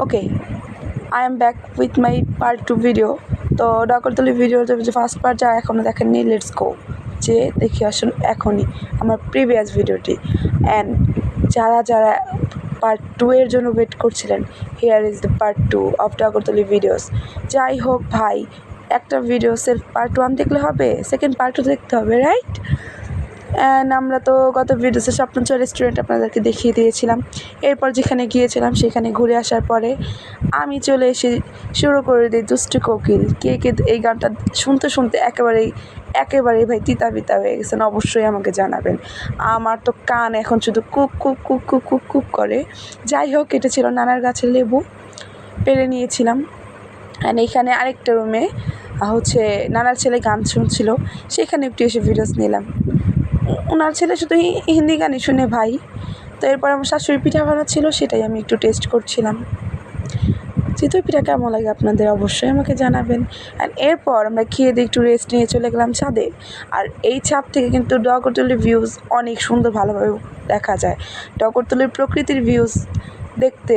Okay I am back with my part two video তো ডকরতলি ভিডিওর যে ফার্স্ট পার্ট যা এখনও দেখেননি লেটস গো যে দেখে আসুন এখনই আমার প্রিভিয়াস ভিডিওটি অ্যান্ড যারা যারা পার্ট টু এর জন্য ওয়েট করছিলেন here is the part two of ডকরতলি videos যাই হোক ভাই, একটা ভিডিও সেলফ পার্ট ওয়ান দেখলে হবে সেকেন্ড পার্ট টু দেখতে হবে রাইট অ্যান্ড আমরা তো গত ভিডিওতে স্বপ্নচর রেস্টুরেন্ট আপনাদেরকে দেখিয়ে দিয়েছিলাম। এরপর যেখানে গিয়েছিলাম, সেখানে ঘুরে আসার পরে আমি চলে এসে শুরু করে দিই দুষ্টু কোকিল। কে কে এই গানটা শুনতে শুনতে একেবারেই একেবারেই ভাই তিতা পিতা হয়ে গেছেন, অবশ্যই আমাকে জানাবেন। আমার তো কান এখন শুধু cook cook cook cook cook cook করে। যাই হোক, এটা ছিল নানার গাছের লেবু। পেরে নিয়েছিলাম। অ্যান্ড এইখানে আরেকটা রুমে হচ্ছে নানার ছেলে গান শুনছিল। সেখানে একটু এসে ভিডিওস নিলাম। ওনার ছেলে শুধু হিন্দি গানই শুনে ভাই। তো এরপর আমার শাশুড়ি পিঠা ভাড়া ছিল, সেটাই আমি একটু টেস্ট করছিলাম। চিতই পিঠা কেমন লাগে আপনাদের অবশ্যই আমাকে জানাবেন। অ্যান্ড এরপর আমরা খেয়ে দিয়ে একটু রেস্ট নিয়ে চলে গেলাম ছাদে। আর এই ছাদ থেকে কিন্তু ডগরতলির ভিউজ অনেক সুন্দর ভালোভাবে দেখা যায়। ডগরতলির প্রকৃতির ভিউজ দেখতে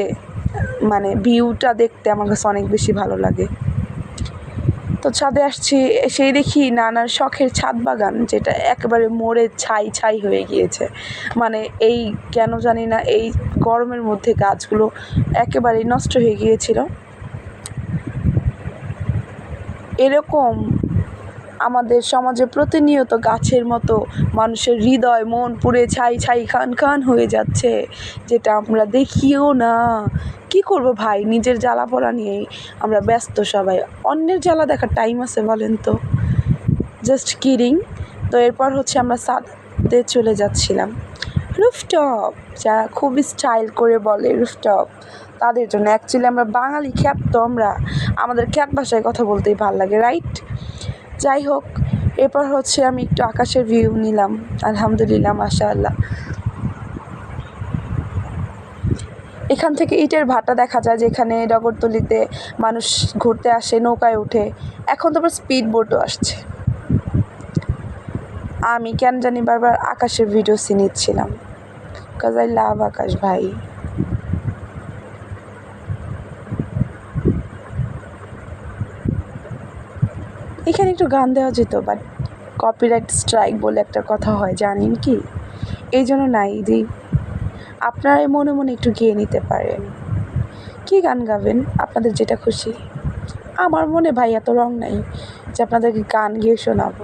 মানে ভিউটা দেখতে আমার কাছে অনেক বেশি ভালো লাগে। তো ছাদে আসছি সেই দেখি নানার শখের ছাদ বাগান, যেটা একেবারে মোড়ে ছাই ছাই হয়ে গিয়েছে। মানে এই কেন জানি না, এই গরমের মধ্যে গাছগুলো একেবারেই নষ্ট হয়ে গিয়েছিল। এরকম আমাদের সমাজে প্রতিনিয়ত গাছের মতো মানুষের হৃদয়, মন পুড়ে ছাই ছাই খান খান হয়ে যাচ্ছে, যেটা আমরা দেখিও না। কি করব ভাই? নিজের জ্বালা পড়া নিয়েই আমরা ব্যস্ত সবাই। অন্যের জ্বালা দেখার টাইম আছে বলেন তো। জাস্ট কিরিং তো এরপর হচ্ছে আমরা সাদে চলে যাচ্ছিলাম। রুফটপ যারা খুবই স্টাইল করে বলে রুফটপ তাদের জন্য অ্যাকচুয়ালি আমরা বাঙালি খ্যাত তো আমরা। আমাদের খ্যাত ভাষায় কথা বলতেই ভালো লাগে রাইট যাই হোক এরপর হচ্ছে আমি একটু আকাশের ভিউ নিলাম। আলহামদুলিল্লাহ মাশা আল্লাহ এখান থেকে ইটের ভাটা দেখা যায়, যেখানে ডগরতলিতে মানুষ ঘুরতে আসে, নৌকায় ওঠে এখন তো আবার স্পিড বোটও আসছে। আমি কেন জানি বারবার আকাশের ভিডিও সি নিচ্ছিলাম। কাজ আই লাভ আকাশ ভাই। এখানে একটু গান দেওয়া যেত বাট কপিরাইট স্ট্রাইক বলে একটা কথা হয়, জানেন কি? এই জন্য নাই দিই আপনারা মনে মনে একটু গেয়ে নিতে পারেন। কী গান গাবেন? আপনাদের যেটা খুশি। আমার মনে ভাই এত রং নাই যে আপনাদেরকে গান গিয়ে শোনাবো।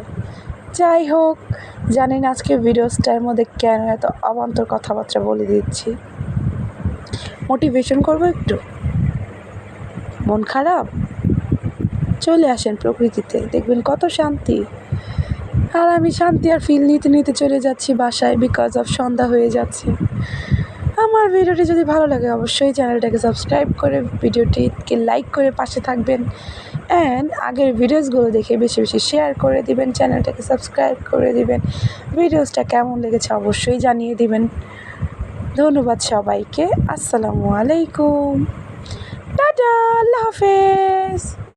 যাই হোক, জানেন আজকে ভিডিওসটার মধ্যে কেন এত অবান্তর কথাবার্তা বলে দিচ্ছি? মোটিভেশন করব একটু? মন খারাপ? চলে আসেন প্রকৃতিতে। দেখবেন কত শান্তি। আর আমি শান্তি আর ফিল নিতে নিতে চলে যাচ্ছি বাসায় বিকজ অফ সন্ধ্যা হয়ে যাচ্ছে। আমার ভিডিওটি যদি ভালো লাগে অবশ্যই চ্যানেলটাকে সাবস্ক্রাইব করে, ভিডিওটিকে লাইক করে পাশে থাকবেন। অ্যান্ড আগের ভিডিওসগুলো দেখে বেশি বেশি শেয়ার করে দিবেন, চ্যানেলটাকে সাবস্ক্রাইব করে দিবেন। ভিডিওসটা কেমন লেগেছে অবশ্যই জানিয়ে দিবেন। ধন্যবাদ সবাইকে, আসসালামু আলাইকুম। টাটা, আল্লাহ হাফেজ।